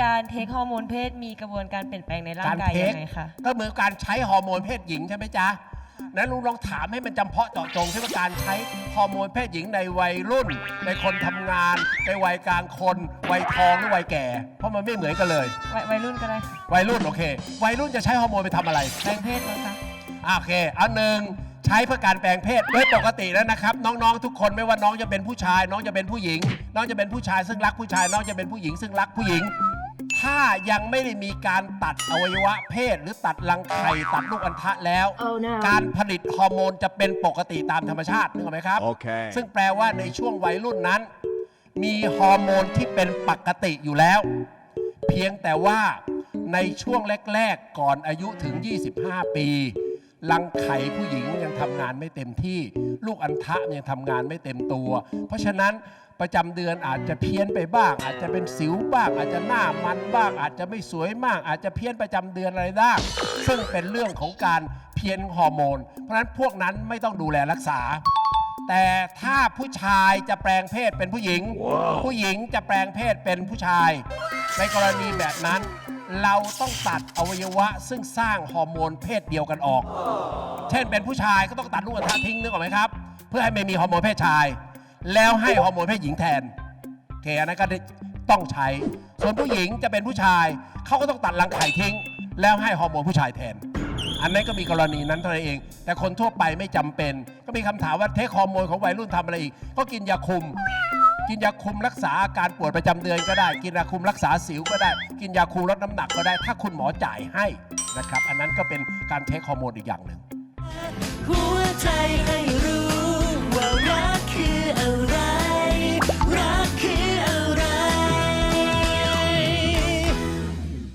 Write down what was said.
การเทคฮอร์โมนเพศมีกระบวนการเปลี่ยนแปลงในร่างการกายเทคยังไงคะก็เหมือนการใช้ฮอร์โมนเพศหญิงใช่ไหมจ๊ะนั้นลุงลองถามให้มันจำเพาะเจาะจงใช่ไหมการใช้ฮอร์โมนเพศหญิงในวัยรุ่น ในคนทำงาน ในวัยกลางคน วัยทองหรือวัยแก่ เพราะมันไม่เหมือนกันเลย วัยวัยรุ่นก็ได้ค่ะวัยรุ่นโอเค วัยรุ่นจะใช้ฮอร์โมนไปทำอะไร แปลงเพศมั้งคะอะโอเคเอาหนึ่งใช้เพื่อการแปลงเพศโดยปกติแล้วนะครับ น้องๆ ทุกคนไม่ว่าน้องจะเป็นผู้ชาย น้องจะเป็นผู้หญิง น้องจะเป็นผู้ชายซึ่งรักผู้ชาย น้องจะเป็นผู้หญิงซึ่งรักผู้หญิง ถ้ายังไม่ได้มีการตัดอวัยวะเพศ หรือตัดรังไข่ตัดลูกอัณฑะแล้ว Oh no. การผลิตฮอร์โมนจะเป็นปกติตามธรรมชาตินึกออกไหมครับ Okay. ซึ่งแปลว่าในช่วงวัยรุ่นนั้น มีฮอร์โมนที่เป็นปกติอยู่แล้ว เพียงแต่ว่าในช่วงแรก ๆ ก่อนอายุถึง 25 ปี รังไข่ผู้หญิงยังทำงานไม่เต็มที่ ลูกอัณฑะยังทำงานไม่เต็มตัว เพราะฉะนั้นประจำเดือนอาจจะเพี้ยนไปบ้าง อาจจะเป็นสิวบ้าง อาจจะหน้ามันบ้าง อาจจะไม่สวยมาก อาจจะเพี้ยนประจำเดือนอะไรได้ซึ่งเป็นเรื่องของการเพี้ยนฮอร์โมน เพราะฉะนั้นพวกนั้นไม่ต้องดูแลรักษา แต่ถ้าผู้ชายจะแปลงเพศเป็นผู้หญิง ผู้หญิงจะแปลงเพศเป็นผู้ชาย ในกรณีแบบนั้น เราต้องตัดอวัยวะ ซึ่งสร้างฮอร์โมนเพศเดียวกันออก เช่นเป็นผู้ชายก็ต้องตัดลูกอัณฑะทิ้งนึกออกไหมครับ เพื่อให้ไม่มีฮอร์โมนเพศชาย แล้วให้ฮอร์โมนเพศหญิงแทนโอเคอันนั้นก็ต้องใช้ ส่วนผู้หญิงจะเป็นผู้ชายเขาก็ต้องตัดรังไข่ทิ้ง แล้วให้ฮอร์โมนผู้ชายแทน อันนั้นก็มีกรณีนั้นเท่านั้นเอง แต่คนทั่วไปไม่จำเป็น ก็มีคำถามว่าเทคฮอร์โมนของวัยรุ่นทำอะไรอีก ก็กินยาคุม กินยาคุมรักษาอาการปวดประจำเดือนก็ได้ กินยาคุมรักษาสิวก็ได้ กินยาคุมลดน้ำหนักก็ได้ ถ้าคุณหมอจ่ายให้นะครับ อันนั้นก็เป็นการเทคฮอร์โมนอีกอย่างหนึ่ง หัวใจให้